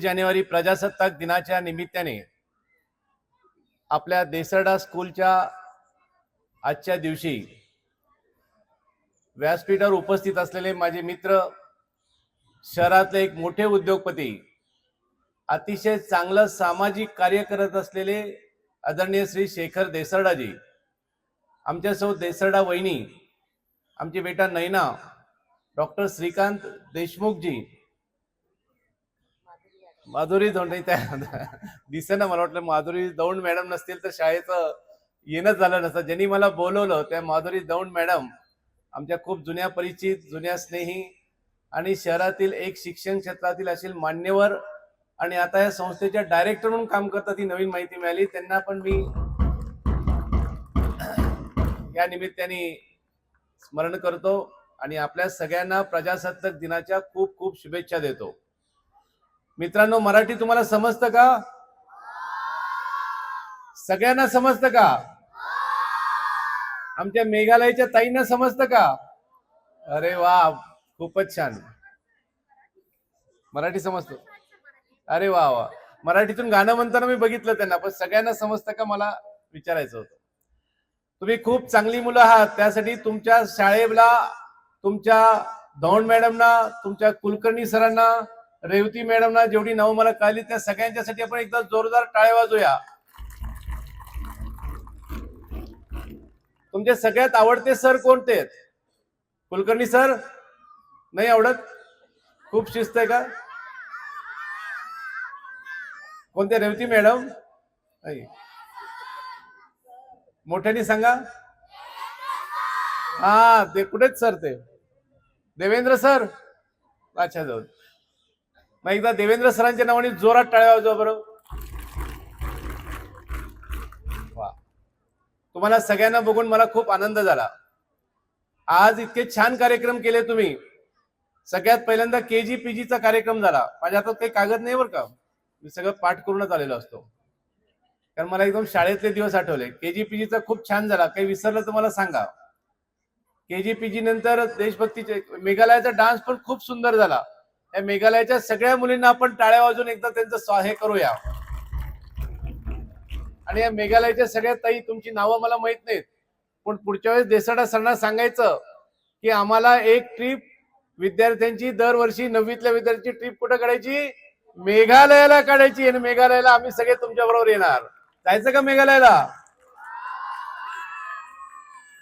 जानेवारी प्रजासत्ताक दिनाच्या निमित्ताने आपल्या देसरडा स्कूलच्या आजच्या दिवशी व्यासपीठावर उपस्थित असलेले माझे मित्र शहरातले एक मोठे उद्योगपती अतिशय चांगलं सामाजिक कार्य करत असलेले आदरणीय श्री शेखर देसरडाजी आमच्यासोबत देसरडा वहिनी आमची बेटा नैना डॉक्टर श्रीकांत देशमुखजी माधुरी दौंड नाही त्या दिसेना मला वाटलं माधुरी दौंड मॅडम नसतील तर शाळेचं येणं झालं नसतं. ज्यांनी मला बोलवलं त्या माधुरी दौंड मॅडम आमच्या खूप जुन्या परिचित जुन्या स्नेही आणि शहरातील एक शिक्षण क्षेत्रातील असेल मान्यवर आणि आता या संस्थेच्या डायरेक्टर म्हणून काम करतात ही नवीन माहिती मिळाली. त्यांना पण मी या निमित्ताने स्मरण करतो आणि आपल्या सगळ्यांना प्रजासत्ताक दिनाच्या खूप खूप शुभेच्छा देतो. मित्रांनो मराठी तुम्हाला समजतं का? सगळ्यांना समजतं का? आमच्या मेघालयच्या ताईंना समजतं का? अरे वा खूपच छान. मराठी समजतो. अरे वा वा. मराठीतून गाणं म्हणताना मी बघितलं त्यांना पण सगळ्यांना समजतं का मला विचारायचं होतं? तुम्ही खूप चांगली मुलं आहात त्यासाठी तुमच्या शाळेला तुमच्या दौंड मॅडमना तुमच्या कुलकर्णी सरांना रेवती मॅडमना जेवढी नाव मला कळली त्या सगळ्यांच्यासाठी आपण एकदा जोरदार टाळे वाजूया तुमचे सगळ्यात आवडते सर कोणते आहेत? कुलकर्णी सर नाही आवडत? खूप शिस्त आहे का? कोणते रेवती मॅडम? नाही मोठ्याने सांगा. हा ते कुठेच सर ते? देवेंद्र सर? अच्छा जाऊ मग एकदा देवेंद्र सरांच्या नावाने जोरात टाळ्या वाजवा बरं. वा. तुम्हाला सगळ्यांना बघून मला खूप आनंद झाला. आज इतके छान कार्यक्रम केले तुम्ही. सगळ्यात पहिल्यांदा के जी पी जीचा कार्यक्रम झाला. माझ्या हातात काही कागद नाही बरं का. मी सगळं पाठ करूनच आलेलो असतो. कारण मला एकदम शाळेतले दिवस आठवले. के जी पी जीचा खूप छान झाला. काही विसरलं तर मला सांगा. के जी पी जी नंतर देशभक्तीचे मेघालयाचा डान्स पण खूप सुंदर झाला. या मेघालयाच्या सगळ्या मुलींना आपण टाळ्या वाजून एकदा त्यांचं हे करूया. आणि या मेघालयाच्या सगळ्या ताई तुमची नावं मला माहीत नाहीत. पण पुढच्या वेळेस देसाडा सरांना सांगायचं की आम्हाला एक ट्रिप विद्यार्थ्यांची दरवर्षी नववीतल्या विद्यार्थ्यांची ट्रिप कुठं काढायची? मेघालयाला काढायची. आणि मेघालयाला आम्ही सगळे तुमच्या बरोबर येणार. जायचं का मेघालयाला?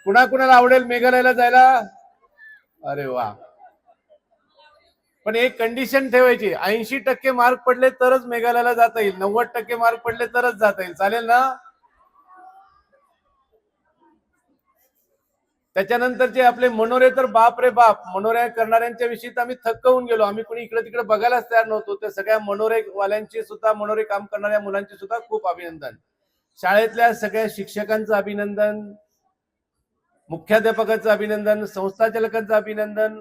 कुणा कुणाला आवडेल मेघालयाला जायला? अरे वा. पण एक कंडिशन ठेवायची. ऐंशी टक्के मार्क पडले तरच मेघालयाला जाता येईल. नव्वद टक्के मार्क पडले तरच जाता येईल. चालेल ना? त्याच्यानंतरचे आपले मनोरे तर बाप रे बाप. मनोऱ्या करणाऱ्यांच्या विषयी तर आम्ही थक्क होऊन गेलो. आम्ही कोणी इकडे तिकडे बघायलाच तयार नव्हतो. त्या सगळ्या मनोरे वाल्यांची सुद्धा मनोरे काम करणाऱ्या मुलांचे सुद्धा खूप अभिनंदन. शाळेतल्या सगळ्या शिक्षकांचं अभिनंदन मुख्याध्यापकाचं अभिनंदन संस्थाचालकांचं अभिनंदन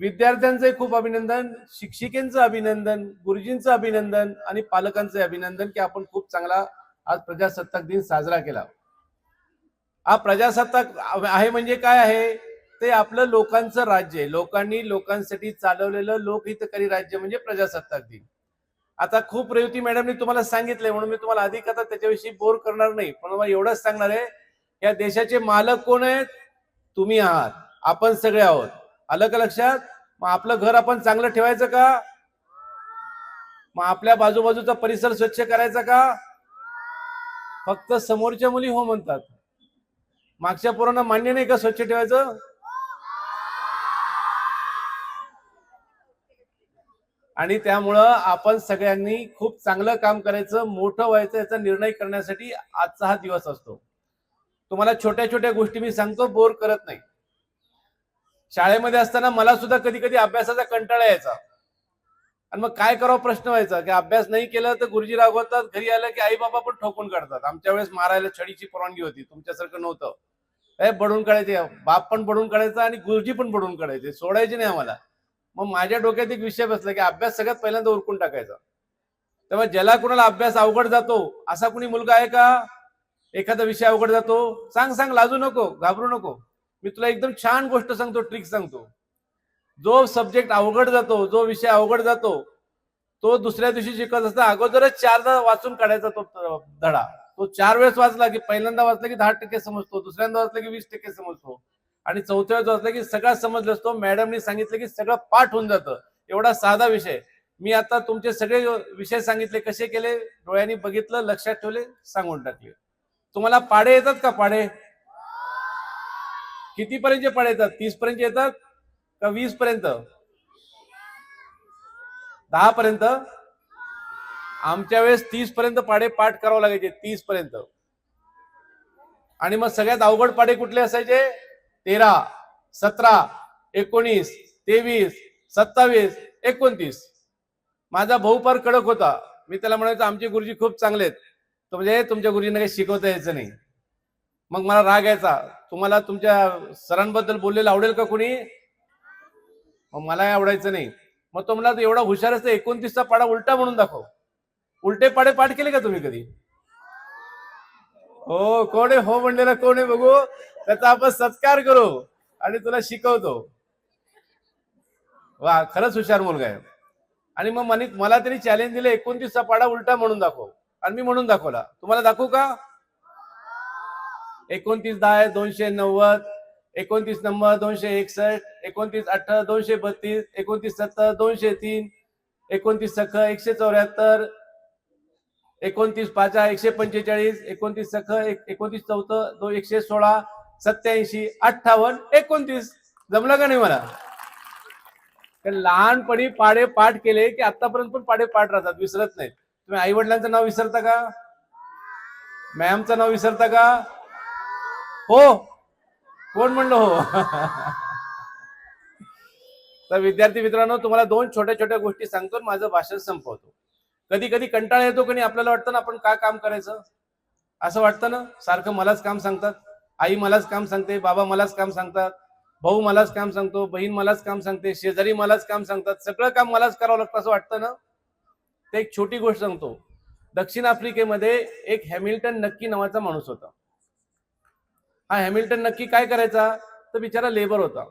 विद्यार्थ्यांचे खूप अभिनंदन शिक्षिकेंचं अभिनंदन गुरुजींचं अभिनंदन आणि पालकांचे अभिनंदन की आपण खूप चांगला आज प्रजासत्ताक दिन साजरा केला. हा प्रजासत्ताक आहे म्हणजे काय आहे? ते आपलं लोकांचं राज्य आहे. लोकांनी लोकांसाठी चालवलेलं लोकहितकारी राज्य म्हणजे प्रजासत्ताक दिन. आता खूप रेवती मॅडमनी तुम्हाला सांगितलंय म्हणून मी तुम्हाला अधिक आता त्याच्याविषयी बोर करणार नाही. पण मला एवढंच सांगणार आहे या देशाचे मालक कोण आहेत? तुम्ही आहात. आपण सगळे आहोत. आलं का लक्षात? मग आपलं घर आपण चांगलं ठेवायचं का? मग आपल्या बाजूबाजूचा परिसर स्वच्छ करायचा का? फक्त समोरच्या मुली हो म्हणतात. मागच्या पोरांना मान्य नाही का स्वच्छ ठेवायचं? आणि त्यामुळं आपण सगळ्यांनी खूप चांगलं काम करायचं मोठं व्हायचं याचा निर्णय करण्यासाठी आजचा हा दिवस असतो. तुम्हाला छोट्या छोट्या गोष्टी मी सांगतो बोर करत नाही. शाळेमध्ये असताना मला सुद्धा कधी कधी अभ्यासाचा कंटाळा यायचा. आणि मग काय करावं प्रश्न व्हायचा? की अभ्यास नाही केला तर गुरुजी रागवतात घरी आलं की आई बाबा पण ठोकून काढतात. आमच्या वेळेस मारायला छडीची परवानगी होती तुमच्यासारखं नव्हतं. हे बडून काढायचे बाप पण बडून काढायचा आणि गुरुजी पण बडून काढायचे. सोडायचे नाही आम्हाला. मग माझ्या डोक्यात एक विषय बसला की अभ्यास सगळ्यात पहिल्यांदा उरकून टाकायचा. तेव्हा ज्याला कुणाला अभ्यास अवघड जातो असा कुणी मुलगा आहे का? एखादा विषय अवघड जातो? सांग सांग लाजू नको घाबरू नको. मी तुला एकदम छान गोष्ट सांगतो ट्रिक सांगतो. जो सब्जेक्ट अवघड जातो जो विषय अवघड जातो तो दुसऱ्या दिवशी शिकत असताना अगोदरच चारदा वाचून काढायचा तो धडा. तो चार वेळेस वाचला की पहिल्यांदा वाचला की दहा टक्के समजतो दुसऱ्यांदा वाचला की वीस टक्के समजतो. आणि चौथ्या वेळेस वाचला की सगळं समजलं असतो मॅडमनी सांगितलं की सगळं पाठ होऊन जातं. एवढा साधा विषय. मी आता तुमचे सगळे विषय सांगितले कसे केले? डोळ्यांनी बघितलं लक्षात ठेवले सांगून टाकले. तुम्हाला पाडे येतात का पाडे? किती पर्यंत पाडे येतात? तीस पर्यंत येतात? का वीस पर्यंत दहा पर्यंत आमच्या वेळेस तीस पर्यंत पाडे पाठ करावं लागायचे तीस पर्यंत आणि मग सगळ्यात अवघड पाडे कुठले असायचे? तेरा सतरा एकोणीस तेवीस सत्तावीस एकोणतीस. माझा भाऊ फार कडक होता. मी त्याला म्हणायचो आमचे गुरुजी खूप चांगले आहेत. म्हणजे तुमच्या गुरुजींना काही शिकवता यायचं नाही. मग मला राग यायचा. तुम्हाला तुमच्या सरांबद्दल बोललेलं आवडेल का कोणी? मग मला आवडायचं नाही. मग तो मला एवढा हुशार असतो एकोणतीसचा पाडा उलटा म्हणून दाखव. उलटे पाडे पाठ केले का तुम्ही कधी? हो कोण आहे? हो म्हणलेला कोण आहे बघू? त्याचा आपण सत्कार करू आणि तुला शिकवतो. वा खरंच हुशार मुलगा आहे. आणि मग मला तरी चॅलेंज दिलं एकोणतीसचा पाडा उलटा म्हणून दाखव. आणि मी म्हणून दाखवला. तुम्हाला दाखवू का? एकोणतीस दहा दोनशे नव्वद एकोणतीस नंबर दोनशे एकसष्ट एकोणतीस अठरा दोनशे बत्तीस एकोणतीस सत्तर दोनशे तीन एकोणतीस सख एकशे चौऱ्याहत्तर एकोणतीस पाच एकशे पंचेचाळीस एकोणतीस सख एक- एकोणतीस चौथं दो एकशे सोळा सत्याऐंशी अठ्ठावन्न एकोणतीस. जमलं का नाही मला? कारण लहानपणी पाडे पाठ केले की आतापर्यंत पण पाडे पाठ राहतात विसरत नाहीत. तुम्ही आई वडिलांचं नाव विसरता का? मॅमचं नाव विसरता का? हो. कोण म्हणलं हो? तर विद्यार्थी मित्रांनो तुम्हाला दोन छोट्या छोट्या गोष्टी सांगतो माझं भाषण संपवतो. कधी कधी कंटाळा येतो कधी नाही आपल्याला वाटतं ना आपण का काम करायचं? असं वाटतं ना? सारखं मलाच काम सांगतात. आई मलाच काम सांगते बाबा मलाच काम सांगतात भाऊ मलाच काम सांगतो बहीण मलाच काम सांगते शेजारी मलाच काम सांगतात सगळं काम मलाच करावं लागतं असं वाटतं ना? ते एक छोटी गोष्ट सांगतो. दक्षिण आफ्रिकेमध्ये एक हॅमिल्टन नक्की नावाचा माणूस होता. हा हॅमिल्टन नक्की काय करायचा? तर बिचारा लेबर होता.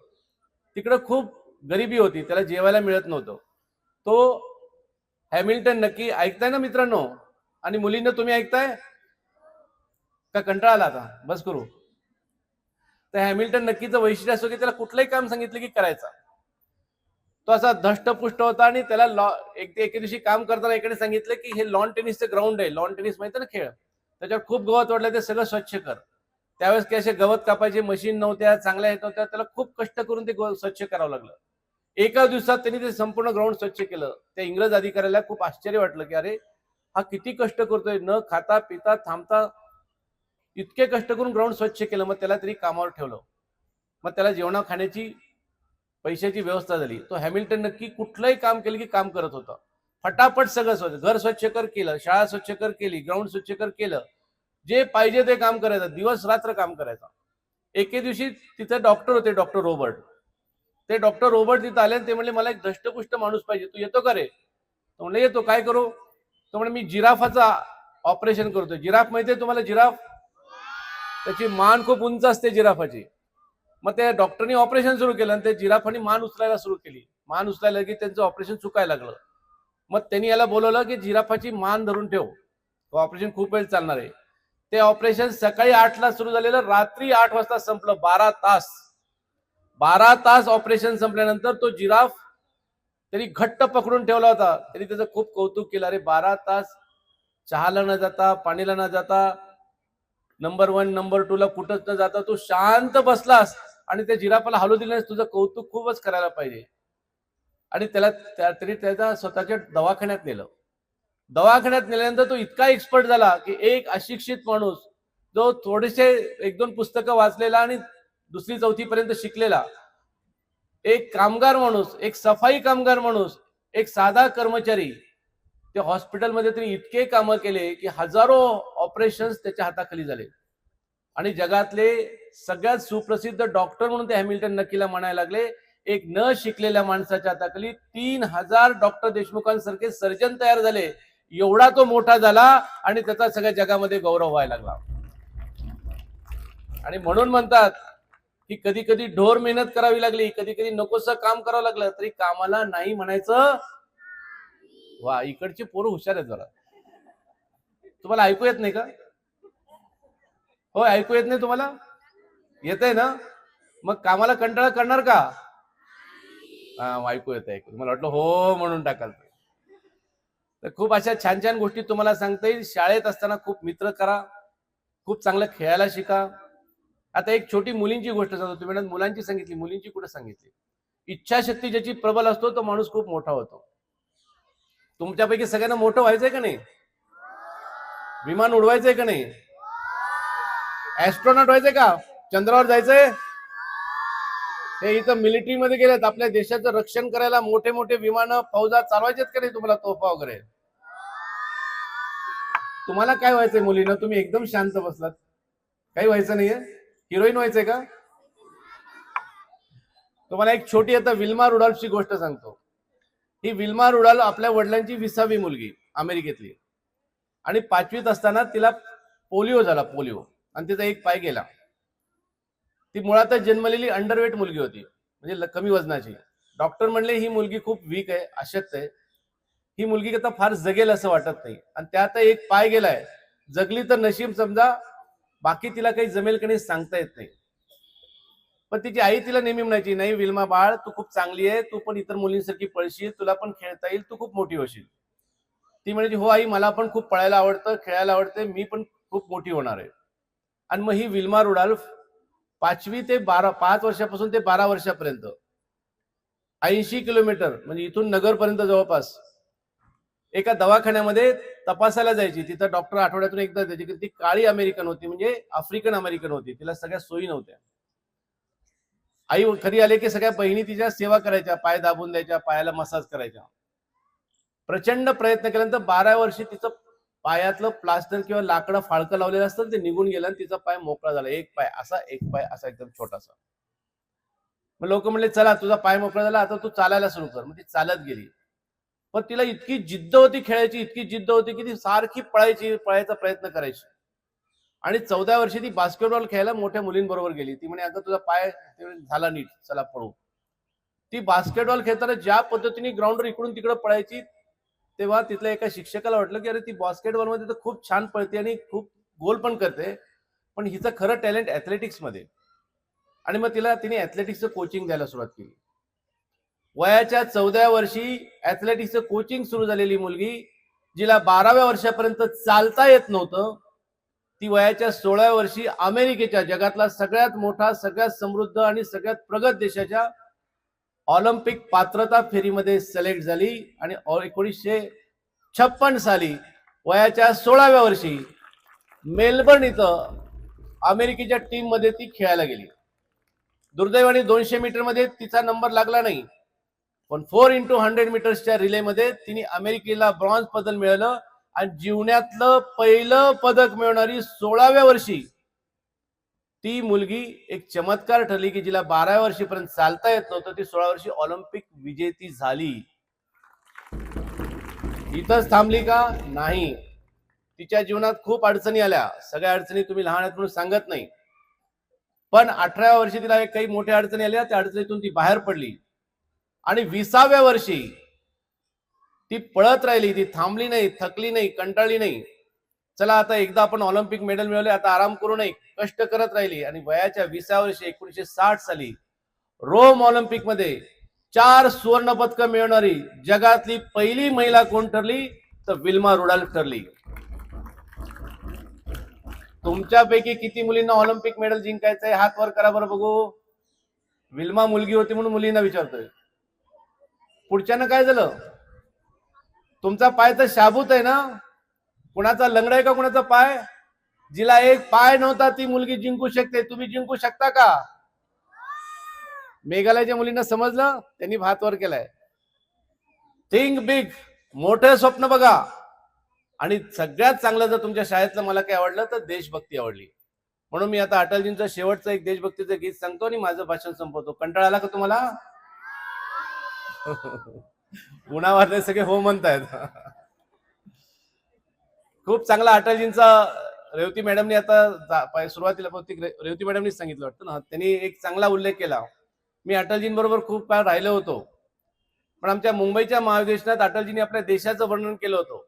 तिकडं खूप गरिबी होती. त्याला जेवायला मिळत नव्हतं. तो हॅमिल्टन नक्की ऐकताय ना मित्रांनो? आणि मुलींना तुम्ही ऐकताय? का कंटाळा आला आता? बस करू. तर हॅमिल्टन नक्कीचं वैशिष्ट्य असो की त्याला कुठलंही काम सांगितलं की करायचा. तो असा धष्टपुष्ट होता आणि त्याला लॉ एक एके दिवशी काम करताना एकाने सांगितलं की हे लॉन टेनिसचं ग्राउंड आहे. लॉन टेनिस माहिती ना खेळ? त्याच्यावर खूप गवत वाढलं ते सगळं स्वच्छ कर. त्यावेळेस काही असे गवत कापायचे मशीन नव्हत्या चांगल्या येत नव्हत्या त्याला खूप कष्ट करून ते स्वच्छ करावं लागलं. एका दिवसात त्यांनी ते संपूर्ण ग्राउंड स्वच्छ केलं. त्या इंग्रज अधिकाऱ्याला खूप आश्चर्य वाटलं की अरे हा किती कष्ट करतोय. न खाता पिता थांबता इतके कष्ट करून ग्राउंड स्वच्छ केलं. मग त्याला तरी कामावर ठेवलं. मग त्याला जेवणा खाण्याची पैशाची व्यवस्था झाली. तो हॅमिल्टन नक्की कुठलंही काम केलं की काम करत होता. फटाफट सगळं स्वच्छ घर स्वच्छ कर केलं शाळा स्वच्छ कर केली ग्राउंड स्वच्छ कर केलं. जे पाहिजे ते काम करायचं दिवस रात्र काम करायचं. एके दिवशी तिथे डॉक्टर होते डॉक्टर रोबर्ट ते डॉक्टर रोबर्ट तिथे आले ते म्हणले मला एक दष्टपुष्ट माणूस पाहिजे तू येतो का रे? तो म्हणले येतो काय करू? तो म्हणे मी जिराफाचा ऑपरेशन करतोय. जिराफ माहितीये तुम्हाला जिराफ? त्याची मान खूप उंच असते जिराफाची. मग त्या डॉक्टरनी ऑपरेशन सुरू केलं आणि ते जिराफानी मान उचलायला सुरू केली. मान उचलायला की त्यांचं ऑपरेशन चुकायला लागलं. मग त्यांनी याला बोलवलं की जिराफाची मान धरून ठेव. ऑपरेशन खूप वेळ चालणार आहे. ते ऑपरेशन सकाळी आठला सुरू झालेलं रात्री आठ वाजता संपलं बारा तास. बारा तास ऑपरेशन संपल्यानंतर तो जिराफ त्यांनी घट्ट पकडून ठेवला होता. त्यांनी त्याचं खूप कौतुक केलं अरे बारा तास चहाला न जाता पाणीला न जाता नंबर वन नंबर टू ला कुठंच न जाता तू शांत बसलास आणि त्या जिराफाला हलू दिल्यास तुझं कौतुक खूपच करायला पाहिजे. आणि त्याला त्या- त्याचा स्वतःच्या दवाखान्यात नेलं. दवाखान्यात नेल्यानंतर तो इतका एक्सपर्ट झाला की एक अशिक्षित माणूस जो थोडेसे एक दोन पुस्तकं वाचलेला आणि दुसरी चौथी पर्यंत शिकलेला एक कामगार माणूस एक सफाई कामगार माणूस एक साधा कर्मचारी ते हॉस्पिटलमध्ये त्यांनी इतके कामं केले की हजारो ऑपरेशन्स त्याच्या हाताखाली झाले. आणि जगातले सगळ्यात सुप्रसिद्ध डॉक्टर म्हणून ते हॅमिल्टन नक्कीला म्हणायला लागले. एक न शिकलेल्या माणसाच्या हाताखाली तीन हजार डॉक्टर देशमुखांसारखे सर्जन तयार झाले. एवढा तो मोठा झाला आणि त्याचा सगळ्या जगामध्ये गौरव व्हायला लागला. आणि म्हणून म्हणतात की कधी कधी ढोर मेहनत करावी लागली कधी कधी नकोस काम करावं लागलं तरी कामाला नाही म्हणायचं. वा इकडची पोरं हुशार आहेत जरा. तुम्हाला ऐकू येत नाही का? होय ऐकू येत नाही तुम्हाला? येत आहे ना? मग कामाला कंटाळा करणार का? हा ऐकू येत ऐकू मला वाटलं हो म्हणून टाकाल. तर खूप अशा छान छान गोष्टी तुम्हाला सांगता येईल. शाळेत असताना खूप मित्र करा खूप चांगलं खेळायला शिका. आता एक छोटी मुलींची गोष्ट सांगतो तुम्ही म्हणत मुलांची सांगितली मुलींची कुठे सांगितली? इच्छाशक्ती ज्याची प्रबल असतो तो माणूस खूप मोठा होतो. तुमच्यापैकी सगळ्यांना मोठं व्हायचंय का नाही? विमान उडवायचंय का नाही? ऍस्ट्रॉनॉट व्हायचंय का? चंद्रावर जायचंय? हे इथं मिलिटरीमध्ये गेलेत. आपल्या देशाचं रक्षण करायला मोठे मोठे विमान फौजा चालवायचेत का नाही तुम्हाला तोफा वगैरे? तुम्हाला काय व्हायचंय मुलीनं? तुम्ही एकदम शांत बसलात. काही व्हायचं नाहीये? हिरोईन व्हायचंय का? तुम्हाला एक छोटी आता विल्मा रुडॉल्फची गोष्ट सांगतो. ही विल्मा रुडॉल्फ आपल्या वडिलांची विसावी मुलगी अमेरिकेतली. आणि पाचवीत असताना तिला पोलिओ झाला पोलिओ. आणि तिचा एक पाय गेला. ती मुळातच जन्मलेली अंडरवेट मुलगी होती. म्हणजे कमी वजनाची. डॉक्टर म्हणले ही मुलगी खूप वीक आहे अशक्त आहे. ही मुलगी आता फार जगेल असं वाटत नाही. आणि त्यात एक पाय गेलाय. जगली तर नशीब समजा बाकी तिला काही जमेल का नाही सांगता येत नाही. पण तिची आई तिला नेहमी म्हणायची नाही विल्मा बाळ तू खूप चांगली आहे तू पण इतर मुलींसारखी पळशील तुला पण खेळता येईल तू खूप मोठी होशील. ती म्हणायची हो आई मला पण खूप पळायला आवडतं खेळायला आवडते मी पण खूप मोठी होणार आहे. आणि मग ही विल्मा रुडाल्फ पाचवी ते बारा पाच वर्षापासून ते बारा वर्षापर्यंत. ऐंशी किलोमीटर म्हणजे इथून नगरपर्यंत जवळपास. एका दवाखान्यामध्ये तपासायला जायची. तिथं डॉक्टर आठवड्यातून एकदा द्यायची ती काळी अमेरिकन होती म्हणजे आफ्रिकन अमेरिकन होती. तिला सगळ्या सोयी नव्हत्या. आई खरी आले की सगळ्या बहिणी तिच्या सेवा करायच्या पाय दाबून द्यायच्या पायाला मसाज करायच्या. प्रचंड प्रयत्न केल्यानंतर बारा वर्षी तिचं पायातलं प्लास्टर किंवा लाकडं फाळकं लावलेलं असतं ते निघून गेलं आणि तिचा पाय मोकळा झाला. एक पाय असा एक पाय असा एकदम छोटासा. मग लोक म्हणले चला तुझा पाय मोकळा झाला आता तू चालायला सुरू कर. मग ती चालत गेली. पण तिला इतकी जिद्द होती खेळायची इतकी जिद्द होती की ती सारखी पळायची पळायचा प्रयत्न करायची. आणि चौदा वर्षी ती बास्केटबॉल खेळायला मोठ्या मुलींबरोबर गेली. ती म्हणे अगं तुझा पाय झाला नीट चला पळू. ती बास्केटबॉल खेळताना ज्या पद्धतीने ग्राउंडवर इकडून तिकडे पळायची तेव्हा तिथल्या एका शिक्षकाला वाटलं की अरे ती बॉस्केटबॉलमध्ये तर खूप छान पळते आणि खूप गोल पण करते. पण हिचं खरं टॅलेंट ऍथलेटिक्समध्ये आणि मग तिला तिने ऍथलेटिक्सचं कोचिंग द्यायला सुरुवात केली. वयाच्या चौदाव्या वर्षी ऍथलेटिक्सचं कोचिंग सुरू झालेली मुलगी जिला बाराव्या वर्षापर्यंत चालता येत नव्हतं ती वयाच्या सोळाव्या वर्षी अमेरिकेच्या जगातला सगळ्यात मोठा सगळ्यात समृद्ध आणि सगळ्यात प्रगत देशाच्या ऑलिम्पिक पात्रता फेरीमध्ये सिलेक्ट झाली आणि एकोणीसशे छप्पन साली वयाच्या सोळाव्या वर्षी मेलबर्न इथं अमेरिकेच्या टीममध्ये ती खेळायला गेली. दुर्दैवाने दोनशे मीटरमध्ये तिचा नंबर लागला नाही. पण फोर इंटू हंड्रेड मीटर्सच्या रिलेमध्ये तिने अमेरिकेला ब्रॉन्झ पदक मिळालं आणि जीवनातलं पहिलं पदक मिळवणारी सोळाव्या वर्षी ती मुलगी एक चमत्कार ठरली की जिला बाराव्या वर्षीपर्यंत चालता येत नव्हतं. ती सोळा वर्षी ऑलिम्पिक विजेती झाली. इथंच थांबली का? नाही. तिच्या जीवनात खूप अडचणी आल्या. सगळ्या अडचणी तुम्ही लहान आहेत म्हणून सांगत नाही. पण अठराव्या वर्षी तिला एक काही मोठ्या अडचणी आल्या. त्या अडचणीतून ती बाहेर पडली. आणि विसाव्या वर्षी ती पळत राहिली. ती थांबली नाही थकली नाही कंटाळली नाही. चला आता एकदा आपण ऑलिम्पिक मेडल मिळवले आता आराम करू नये कष्ट करत राहिली. आणि वयाच्या विसाव्या वर्षी एकोणीशे साठ साली रोम ऑलिम्पिकमध्ये चार सुवर्ण पदकं मिळवणारी जगातली पहिली महिला कोण ठरली? तर विल्मा रुडाल्फ ठरली. तुमच्यापैकी किती मुलींना ऑलिम्पिक मेडल जिंकायचंय हात वर करा बरं बघू. विल्मा मुलगी होती म्हणून मुलींना विचारतोय. पुढच्यानं काय झालं? तुमचा पाय तर शाबूत आहे ना? कुणाचा लंगडा आहे का कुणाचा पाय? जिला एक पाय नव्हता ती मुलगी जिंकू शकते. तुम्ही जिंकू शकता का? मेघालयच्या मुलींना समजलं? त्यांनी भात वर केलाय. थिंक बिग मोठ स्वप्न बघा. आणि सगळ्यात चांगलं जर तुमच्या शाळेतलं मला काय आवडलं तर देशभक्ती आवडली. म्हणून मी आता अटलजींचं शेवटचं एक देशभक्तीचं गीत सांगतो आणि माझं भाषण संपवतो. कंटाळा आला का तुम्हाला? उन्हावारले सगळे हो म्हणतायत. खूप चांगला अटलजींचा रेवती मॅडमनी आता जा- पाय- सुरुवातीला बहुतेक रेवती मॅडमनीच सांगितलं वाटतं ना. त्यांनी एक चांगला उल्लेख केला. मी अटलजींबरोबर खूप काळ राहिलो होतो. पण आमच्या मुंबईच्या महाधिवेशनात अटलजींनी आपल्या देशाचं वर्णन केलं होतं.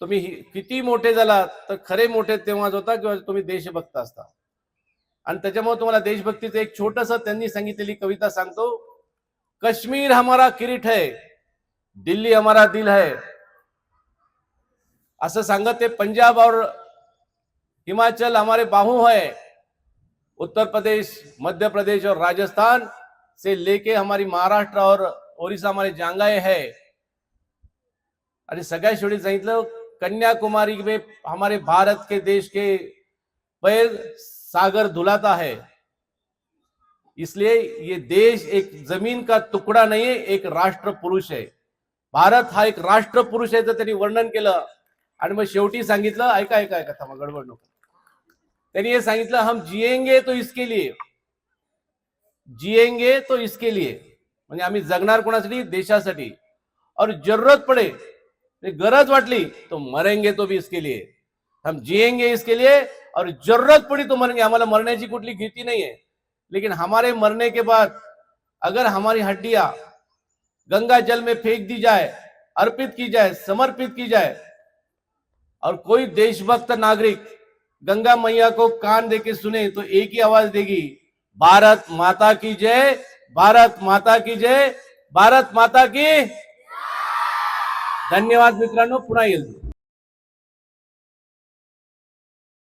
तुम्ही किती मोठे झालात तर खरे मोठे तेव्हाच होता किंवा तुम्ही देशभक्त असता. आणि त्याच्यामुळे तुम्हाला देशभक्तीचं एक छोटस त्यांनी सांगितलेली कविता सांगतो. कश्मीर हमारा किरीट है दिल्ली हमारा दिल है. असं सांगत ते पंजाब और हिमाचल हमारे बाहू है। उत्तर प्रदेश मध्य प्रदेश और राजस्थान से लेके हमारी महाराष्ट्र और ओरिसा हमारे जांगाए है। आणि सगळ्या शेवटी सांगितलं कन्याकुमारी में हमारे भारत के देश के पैर सागर धुलाता है। इसलिए ये देश एक जमीन का तुकडा नहीं है एक राष्ट्र पुरुष है। भारत हा एक राष्ट्र पुरुष आहे तर त्यांनी वर्णन केलं। आणि मग शेवटी सांगितलं ऐका ऐका ऐका थांबा गडबड नको. त्यांनी हे सांगितलं हम जिएंगे तो इसके लिए. जिएंगे तो इसके लिए. म्हणजे आम्ही जगणार कोणासाठी? देशासाठी. और जरूरत पडे म्हणजे गरज वाटली तो मरेंगे तो भी इसके लिए. हम जिएंगे इसके लिए और जरूरत पड़ी तो मरेंगे. आम्हाला मरण्याची कुठली भीती नहीं है लेकिन हमारे मरने के बाद अगर हमारी हड्डियां गंगा जल में फेंक दी जाए अर्पित की जाए समर्पित की जाए और कोई देशभक्त नागरिक गंगा मैया को कान दे के सुने तो एक ही आवाज़ देगी, भारत माता की जय, भारत माता की जय, भारत माता की धन्यवाद मित्रांनो पुनः येईल.